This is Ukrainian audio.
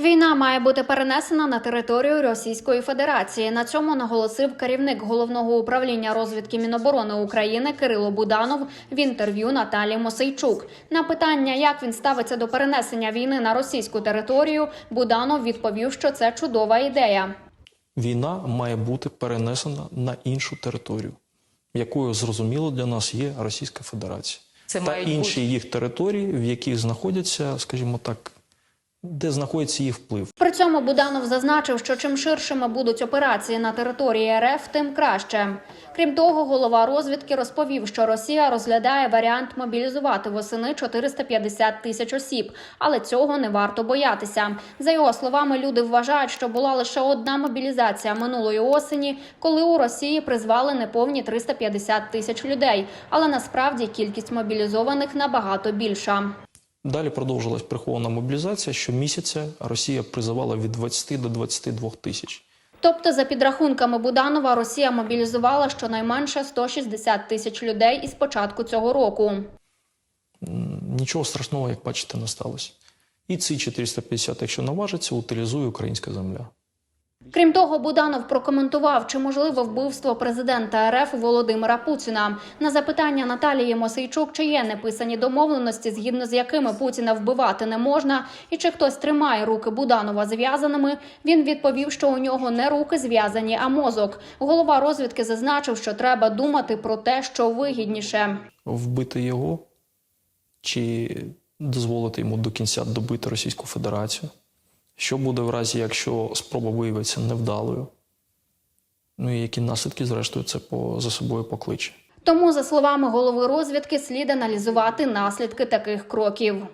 Війна має бути перенесена на територію Російської Федерації. На цьому наголосив керівник головного управління розвідки Міноборони України Кирило Буданов в інтерв'ю Наталі Мосейчук. На питання, як він ставиться до перенесення війни на російську територію, Буданов відповів, що це чудова ідея. Війна має бути перенесена на іншу територію, якою зрозуміло для нас є Російська Федерація Це та інші бути їх території, в яких знаходяться, скажімо так, де знаходиться їх вплив. При цьому Буданов зазначив, що чим ширшими будуть операції на території РФ, тим краще. Крім того, голова розвідки розповів, що Росія розглядає варіант мобілізувати восени 450 тисяч осіб, але цього не варто боятися. За його словами, люди вважають, що була лише одна мобілізація минулої осені, коли у Росії призвали неповні 350 тисяч людей. Але насправді кількість мобілізованих набагато більша. Далі продовжилась прихована мобілізація. Щомісяця Росія призивала від 20 до 22 тисяч. Тобто, за підрахунками Буданова, Росія мобілізувала щонайменше 160 тисяч людей із початку цього року. Нічого страшного, як бачите, не сталося. І ці 450, якщо наважиться, утилізує українська земля. Крім того, Буданов прокоментував, чи можливо вбивство президента РФ Володимира Путіна. На запитання Наталії Мосейчук, чи є неписані домовленості, згідно з якими Путіна вбивати не можна, і чи хтось тримає руки Буданова зв'язаними, він відповів, що у нього не руки зв'язані, а мозок. Голова розвідки зазначив, що треба думати про те, що вигідніше. Вбити його чи дозволити йому до кінця добити Російську Федерацію. Що буде в разі, якщо спроба виявиться невдалою? Ну і які наслідки, зрештою, це по, за собою покличе. Тому, за словами голови розвідки, слід аналізувати наслідки таких кроків.